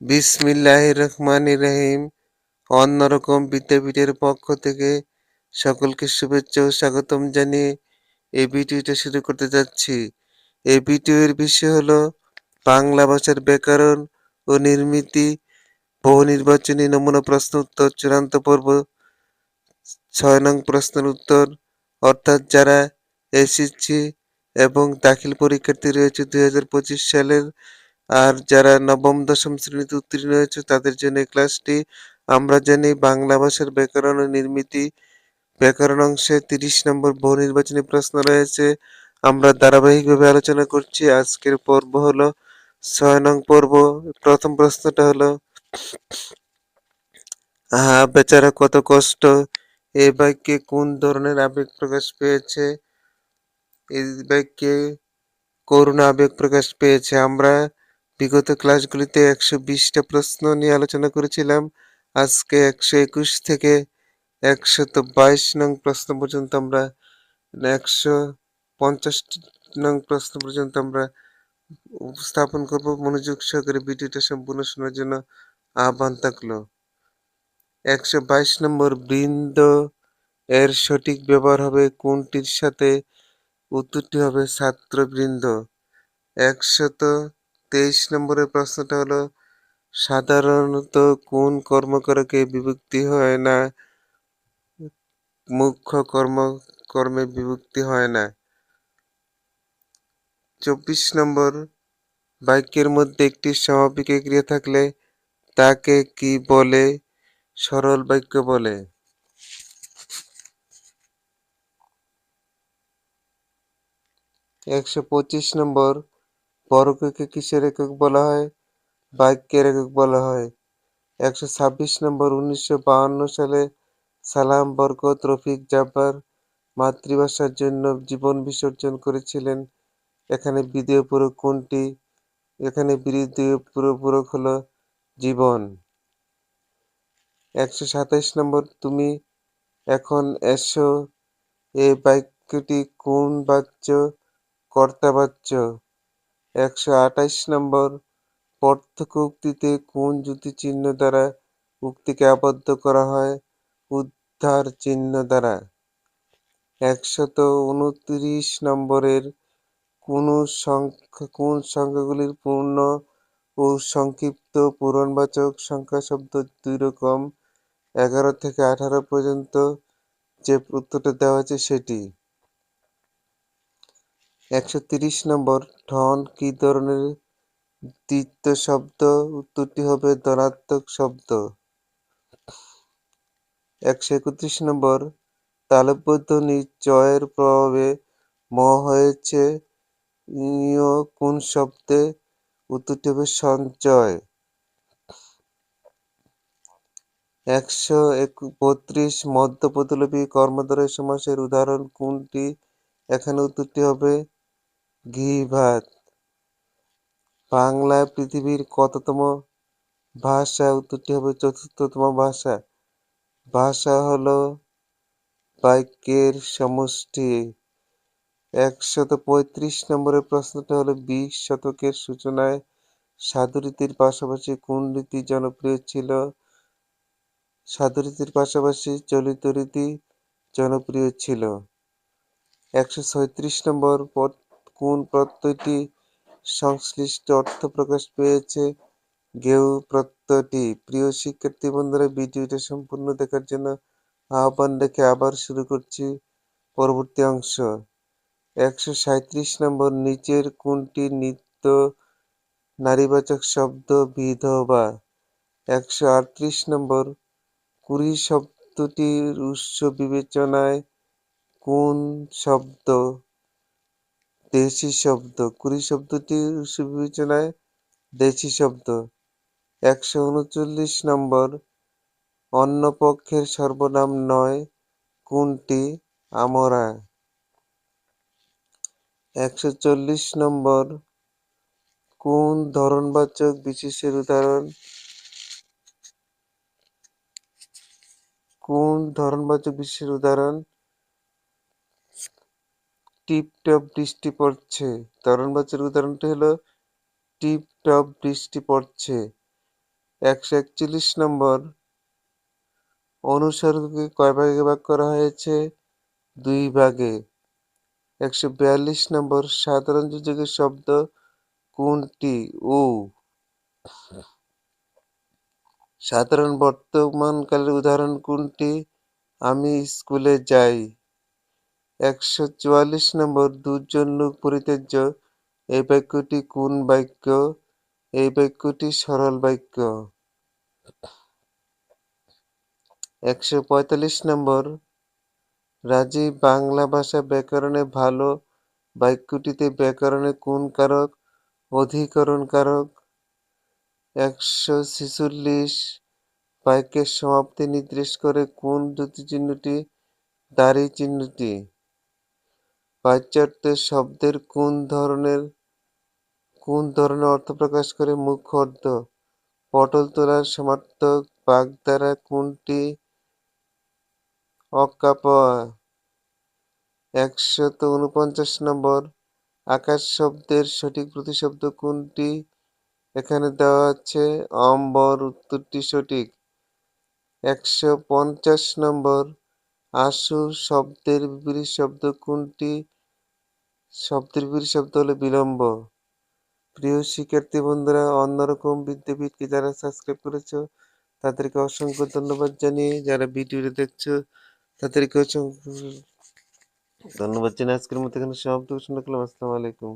বিসমিল্লাহির রহমান রহিম। অন্যরকম বিদ্যাপীঠের পক্ষ থেকে সকলকে শুভেচ্ছা ও স্বাগতম জানিয়ে এই ভিডিওটা শুরু করতে যাচ্ছি। এই ভিডিওর বিষয় হলো বাংলা ভাষার ব্যাকরণ ও নির্মিতি। বহু নির্বাচনী নমুনা প্রশ্ন উত্তর, চূড়ান্ত পর্ব, ছয় নং প্রশ্নের উত্তর, অর্থাৎ যারা এসএসসি এবং দাখিল পরীক্ষার্থী রয়েছে দুই হাজার পঁচিশ সালের আর যারা নবম, দশম শ্রেণীতে উত্তীর্ণ হয়েছে, তাদের জন্য ক্লাসটি আমরা জানি বাংলা ভাষার ব্যাকরণ ও নির্মিতি। ব্যাকরণ অংশে তিরিশ নম্বর বহু নির্বাচনী প্রশ্ন রয়েছে। আমরা ধারাবাহিকভাবে আলোচনা করছি। আজকের পর্ব হলো ছয় নং পর্ব। প্রথম প্রশ্নটা হলো, আহা, বেচারা কত কষ্ট। এ বাক্যে কোন ধরনের আবেগ প্রকাশ পেয়েছে? এই বাক্যে করুণা আবেগ প্রকাশ পেয়েছে। আমরা বিগত ক্লাসগুলিতে একশো বিশটা প্রশ্ন নিয়ে আলোচনা করেছিলাম। আজকে একশো একুশ থেকে একশত বাইশ নং প্রশ্ন পর্যন্ত আমরা একশো পঞ্চাশ নং প্রশ্ন পর্যন্ত আমরা উপস্থাপন করব। মনোযোগ সহকারে ভিডিওটা সম্পূর্ণ শোনার জন্য আহ্বান থাকল। একশো বাইশ নম্বর বৃন্দ এর সঠিক ব্যবহার হবে কোনটির সাথে? উত্তরটি হবে ছাত্রবৃন্দ। একশত তেইশ নম্বরের প্রশ্নটা হলো, সাধারণত কোন কর্মকারকে বিভক্তি হয় না? মুখ্য কর্ম, কর্মে বিভক্তি হয় না। চব্বিশ নম্বর, বাক্যের মধ্যে একটি সমাপিকা ক্রিয়া থাকলে তাকে কি বলে? সরল বাক্য বলে। একশো পঁচিশ নম্বর বর্গকে কিসের একক বলা হয়? বাক্যের একক বলা হয়। একশো ছাব্বিশ নম্বর উনিশশো বাহান্ন সালে সালাম, বরকত, রফিক, জাব্বার মাতৃভাষার জন্য জীবন বিসর্জন করেছিলেন। এখানে বিদেয় পূরক কোনটি? এখানে বিদেয় পূরক হলো জীবন। একশো সাতাইশ নম্বর, তুমি এখন এসো এই বাক্যটি কোন বাচ্য, কর্তা বাচ্য? একশো আঠাইশ নম্বর পার্থক্য উক্তিতে কোন যুক্তি চিহ্ন দ্বারা উক্তিকে আবদ্ধ করা হয়? উদ্ধার চিহ্ন দ্বারা। একশত উনত্রিশ নম্বরের কোন সংখ্যা, কোন সংখ্যাগুলির পূর্ণ ও সংক্ষিপ্ত পূরণবাচক সংখ্যা শব্দ দুই রকম, এগারো থেকে আঠারো পর্যন্ত যে উত্তরটা দেওয়া আছে সেটি। একশো তিরিশ নম্বর, ঠন কি ধরনের দ্বিতীয় শব্দ? উত্তরটি হবে ধনাত্মক শব্দ। একশো একত্রিশ নম্বর তালব্যধ্বনি নিচয়ের প্রভাবে ম হয়েছে কোন শব্দে? উত্তরটি হবে সঞ্চয়। একশো বত্রিশ মধ্যপদলোপী কর্মদ্বয় সমাসের উদাহরণ কোনটি? এখানে উত্তরটি হবে ঘি, ভাত। বাংলা পৃথিবীর কততম ভাষা? উত্তরটি হবে চতুর্থতম ভাষা। ভাষা হলো বাক্যের সমষ্টি। একশত পঁয়ত্রিশ নম্বরের প্রশ্নটা হলো, বিশ শতকের সূচনায় সাধুরীতির পাশাপাশি কোন রীতি জনপ্রিয় ছিল? সাধুরীতির পাশাপাশি চলিত রীতি জনপ্রিয় ছিল। একশো ছয়ত্রিশ নম্বর কোন প্রত্যয়টি সংশ্লিষ্ট অর্থ প্রকাশ পেয়েছে? গেউ প্রত্যয়টি, প্রিয় শিক্ষার্থী বন্ধুরা, ভিডিওটা সম্পূর্ণ দেখার জন্য আহ্বান রেখে আবার শুরু করছি পরবর্তী অংশ। একশো সাঁত্রিশ নম্বর, নিচের কোনটি নিত্য নারীবাচক শব্দ বিধবা একশো আটত্রিশ নম্বর, কুড়ি শব্দটির উৎস বিবেচনায় কোন শব্দ দেশি শব্দ। কুড়ি শব্দটি উৎস বিবেচনায় দেশি শব্দ। একশো উনচল্লিশ নম্বর। অন্য পক্ষের সর্বনাম নয়, কোনটি? আমরা। একশো চল্লিশ নম্বর। কোন ধরনবাচক বিশেষের উদাহরণ? কোন ধরনবাচক বিশেষের উদাহরণ? টিপটপ বৃষ্টি পড়ছে। ধরনবাচক উদাহরণটি হলো টিপটপ বৃষ্টি পড়ছে। একশো একচল্লিশ নম্বর। অনুসর্গকে কয় ভাগে ভাগ করা হয়েছে? দুই ভাগে। একশো বিয়াল্লিশ নম্বর, সাধারণ যোজকের শব্দ কোনটি? ও সাধারণ বর্তমানকালের উদাহরণ কোনটি? আমি স্কুলে যাই। একশো চুয়াল্লিশ নম্বর দুজন লোক পরিত্যাজ্য। এই বাক্যটি কোন বাক্য? এই বাক্যটি সরল বাক্য। একশো পঁয়তাল্লিশ নম্বর। রাজীব বাংলা ভাষা ব্যাকরণে ভালো বাক্যটিতে ব্যাকরণে কোন কারক? অধিকরণ কারক। একশো ছেচল্লিশ বাক্যের সমাপ্তি নির্দেশ করে কোন দুটি চিহ্নটি দাড়ি চিহ্নটি। বাচ্যার্থে শব্দের কোন ধরনের কোন ধরনের অর্থ প্রকাশ করে মুখ্য অর্থ পটল তোলার সমার্থক বাগধারা কোনটি অকাপয় একশত উনপঞ্চাশ নম্বর। আকাশ শব্দের সঠিক প্রতিশব্দ কোনটি? এখানে দেওয়া আছে অম্বর, উত্তরটি সঠিক। একশো পঞ্চাশ নম্বর। আশু শব্দের বিপরীত শব্দ কোনটি? শব্দের বিপরীত শব্দ হলো বিলম্ব। প্রিয় শিক্ষার্থী বন্ধুরা, অন্যরকম বিদ্যাপীঠকে যারা সাবস্ক্রাইব করেছ, তাদেরকে অসংখ্য ধন্যবাদ জানিয়ে যারা ভিডিওটি দেখছ, তাদেরকে অসংখ্য ধন্যবাদ জানিয়ে আজকের মতো এখানে সমাপ্ত ঘোষণা করলাম। আসসালামু আলাইকুম।